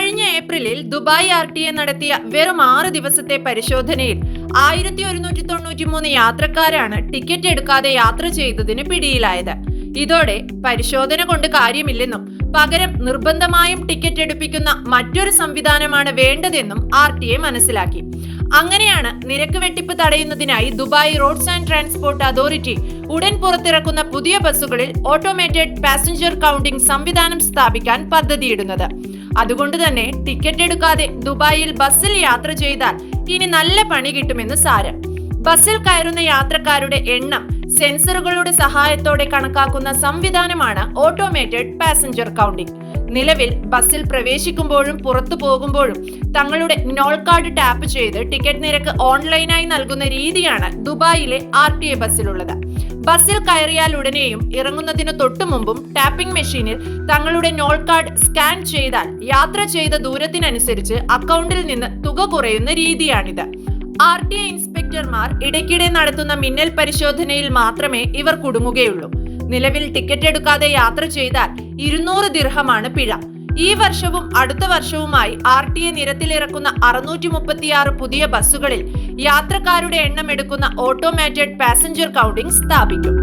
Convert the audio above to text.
കഴിഞ്ഞ ഏപ്രിലിൽ Dubai R T A നടത്തിയ വെറും ആറ് ദിവസത്തെ പരിശോധനയിൽ ആയിരത്തി ഒരുന്നൂറ്റി തൊണ്ണൂറ്റി മൂന്ന് യാത്രക്കാരാണ് ടിക്കറ്റ് എടുക്കാതെ യാത്ര ചെയ്തതിന് പിടിയിലായത്. ഇതോടെ പരിശോധന കൊണ്ട് കാര്യമില്ലെന്നും പകരം നിർബന്ധമായും ടിക്കറ്റ് എടുപ്പിക്കുന്ന മറ്റൊരു സംവിധാനമാണ് വേണ്ടതെന്നും ആർ ടി എ മനസ്സിലാക്കി. അങ്ങനെയാണ് നിരക്ക് വെട്ടിപ്പ് തടയുന്നതിനായി Dubai roads and transport authority ഉടൻ പുറത്തിറക്കുന്ന പുതിയ ബസ്സുകളിൽ ഓട്ടോമേറ്റഡ് പാസഞ്ചർ കൗണ്ടിംഗ് സംവിധാനം സ്ഥാപിക്കാൻ പദ്ധതിയിടുന്നത്. അതുകൊണ്ട് തന്നെ ടിക്കറ്റ് എടുക്കാതെ ദുബായിൽ ബസ്സിൽ യാത്ര ചെയ്താൽ ഇനി നല്ല പണി കിട്ടുമെന്ന് സാരം. ബസ്സിൽ കയറുന്ന യാത്രക്കാരുടെ എണ്ണം സെൻസറുകളുടെ സഹായത്തോടെ കണക്കാക്കുന്ന സംവിധാനമാണ് ഓട്ടോമേറ്റഡ് പാസഞ്ചർ കൗണ്ടിംഗ് നിലവിൽ ബസ്സിൽ പ്രവേശിക്കുമ്പോഴും പുറത്തു പോകുമ്പോഴും തങ്ങളുടെ നോൾ കാർഡ് ടാപ്പ് ചെയ്ത് ടിക്കറ്റ് നിരക്ക് ഓൺലൈനായി നൽകുന്ന രീതിയാണ് ദുബായിലെ ആർ ടി എ ബസ്സിലുള്ളത്. ബസ്സിൽ കയറിയാൽ ഉടനെയും ഇറങ്ങുന്നതിന് തൊട്ടു മുമ്പും ടാപ്പിംഗ് മെഷീനിൽ തങ്ങളുടെ നോൾ കാർഡ് സ്കാൻ ചെയ്താൽ യാത്ര ചെയ്ത ദൂരത്തിനനുസരിച്ച് അക്കൗണ്ടിൽ നിന്ന് തുക കുറയുന്ന രീതിയാണിത്. ആർ ടി ഐ ഇൻസ്പെക്ടർമാർ ഇടയ്ക്കിടെ നടത്തുന്ന മിന്നൽ പരിശോധനയിൽ മാത്രമേ ഇവർ കുടുങ്ങുകയുള്ളൂ. നിലവിൽ ടിക്കറ്റ് എടുക്കാതെ യാത്ര ചെയ്താൽ ഇരുന്നൂറ് ദിർഹമാണ് പിഴ. ഈ വർഷവും അടുത്ത വർഷവുമായി ആർ ടി എ നിരത്തിലിറക്കുന്ന അറുന്നൂറ്റി മുപ്പത്തിയാറ് പുതിയ ബസ്സുകളിൽ യാത്രക്കാരുടെ എണ്ണം എടുക്കുന്ന ഓട്ടോമാറ്റഡ് പാസഞ്ചർ കൗണ്ടിംഗ് സ്ഥാപിക്കും.